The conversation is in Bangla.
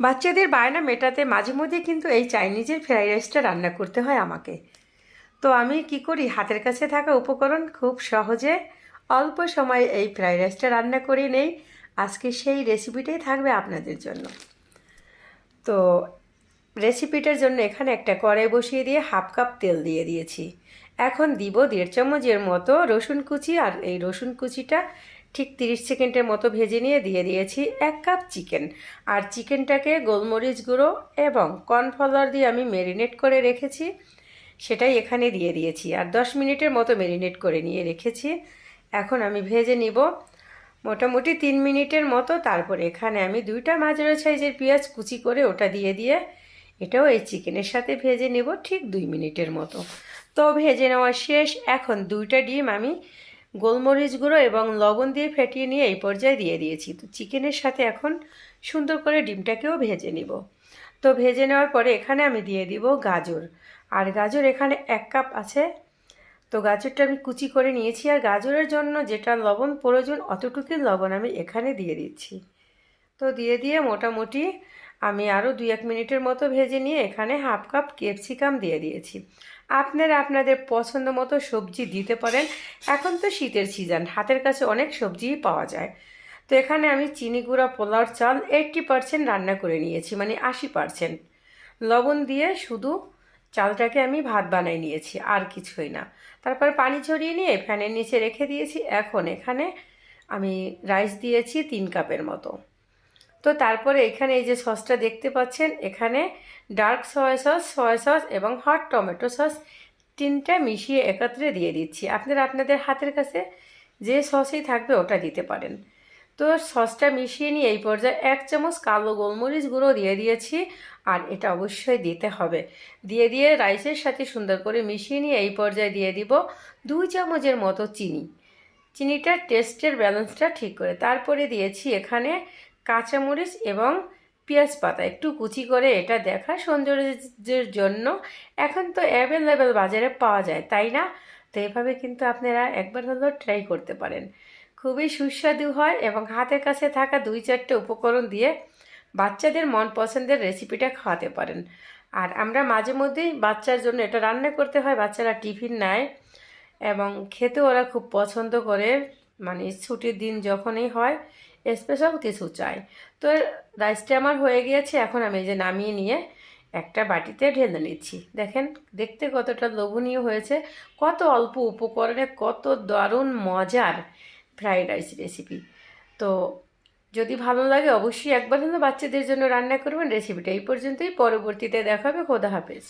বাচ্চাদের বায়না মেটাতে মাঝে মধ্যে কিন্তু এই চাইনিজের ফ্রাইড রাইসটা রান্না করতে হয় আমাকে। তো আমি কি করি? হাতের কাছে থাকা উপকরণ খুব সহজে অল্প সময়ে এই ফ্রাইড রাইসটা রান্না করে নেই। আজকে সেই রেসিপিটাই থাকবে আপনাদের জন্য। তো রেসিপিটার জন্য এখানে একটা কড়াই বসিয়ে দিয়ে হাফ কাপ তেল দিয়ে দিয়েছি। এখন দিব দেড় চামচের মতো রসুন কুচি আর এই রসুন কুচিটা ঠিক তিরিশ সেকেন্ডের মতো ভেজে নিয়ে দিয়ে দিয়েছি এক কাপ চিকেন। আর চিকেনটাকে গোলমরিচ গুঁড়ো এবং কর্নফ্লাওয়ার দিয়ে আমি ম্যারিনেট করে রেখেছি। সেটাই এখানে দিয়ে দিয়েছি। আর দশ মিনিটের মতো ম্যারিনেট করে নিয়ে রেখেছি। এখন আমি ভেজে নিব। মোটামুটি তিন মিনিটের মতো তারপর এখানে আমি দুইটা মাঝারি সাইজের পেঁয়াজ কুচি করে ওটা দিয়ে দিয়ে এটাও এই চিকেনের সাথে ভেজে নেব ঠিক দুই মিনিটের মতো। তো ভেজে নেওয়া শেষ। এখন দুইটা ডিম আমি গোলমরিচ গুঁড়ো এবং লবণ দিয়ে ফেটিয়ে নিয়ে এই পর্যায়ে দিয়ে দিয়েছি। তো চিকেনের সাথে এখন সুন্দর করে ডিমটাকেও ভেজে নিব। তো ভেজে নেওয়ার পরে এখানে আমি দিয়ে দিব গাজর। আর গাজর এখানে এক কাপ আছে। তো গাজরটা আমি কুচি করে নিয়েছি। আর গাজরের জন্য যেটা লবণ প্রয়োজন, অতটুকুই লবণ আমি এখানে দিয়ে দিচ্ছি। তো দিয়ে দিয়ে মোটামুটি আমি আরও দুই এক মিনিটের মতো ভেজে নিয়ে এখানে হাফ কাপ ক্যাপসিকাম দিয়ে দিয়েছি। আপনারা আপনাদের পছন্দ মতো সবজি দিতে পারেন। এখন তো শীতের সিজন, হাতের কাছে অনেক সবজিই পাওয়া যায়। তো এখানে আমি চিনি গুঁড়া, পোলাওর চাল এইট্টি পারসেন্ট রান্না করে নিয়েছি মানে আশি পারসেন্ট। লবণ দিয়ে শুধু চালটাকে আমি ভাত বানাই নিয়েছি, আর কিছুই না। তারপর পানি ছড়িয়ে নিয়ে ফ্যানের নিচে রেখে দিয়েছি। এখন এখানে আমি রাইস দিয়েছি তিন কাপের মতো। তো তারপরে এখানে এই যে সসটা দেখতে পাচ্ছেন, এখানে dark soya sauce soya sauce এবং হট টমেটো সস তিনটা মিশিয়ে একত্রে দিয়ে দিচ্ছি। আপনারা আপনাদের হাতের কাছে যে সসই থাকবে ওটা দিতে পারেন। তো সসটা মিশিয়ে নিয়ে এই পর্যায়ে এক চামচ কালো গোলমরিচ গুঁড়ো দিয়ে দিয়েছি আর এটা অবশ্যই দিতে হবে। দিয়ে দিয়ে রাইসের সাথে সুন্দর করে মিশিয়ে নিয়ে এই পর্যায়ে দিয়ে দিব দুই চামচের মতো চিনি। চিনিটার টেস্টের ব্যালেন্সটা ঠিক করে। তারপরে দিয়েছি এখানে কাঁচামরিচ এবং পেঁয়াজ পাতা। একটু কুচি করে এটা দেখা সৌন্দর্যের জন্য। এখন তো অ্যাভেলেবেল বাজারে পাওয়া যায়, তাই না? তো এভাবে কিন্তু আপনারা একবার হলেও ট্রাই করতে পারেন। খুবই সুস্বাদু হয় এবং হাতের কাছে থাকা দুই চারটে উপকরণ দিয়ে বাচ্চাদের মন পছন্দের রেসিপিটা খাওয়াতে পারেন। আর আমরা মাঝে মধ্যেই বাচ্চার জন্য এটা রান্না করতে হয়, বাচ্চারা টিফিন নেয় এবং খেতে ওরা খুব পছন্দ করে। মানে ছুটির দিন যখনই হয় স্পেশাল কিছু চাই। তো রাইসটা আমার হয়ে গিয়েছে, এখন আমি এই যে নামিয়ে নিয়ে একটা বাটিতে ঢেলে নিচ্ছি। দেখেন, দেখতে কতটা লোভনীয় হয়েছে, কত অল্প উপকরণে কত দারুণ মজার ফ্রাইড রাইস রেসিপি তো যদি ভালো লাগে অবশ্যই একবার হলে বাচ্চাদের জন্য রান্না করবেন রেসিপিটা এই পর্যন্তই। পরবর্তীতে দেখাবে খোদা হাফেজ।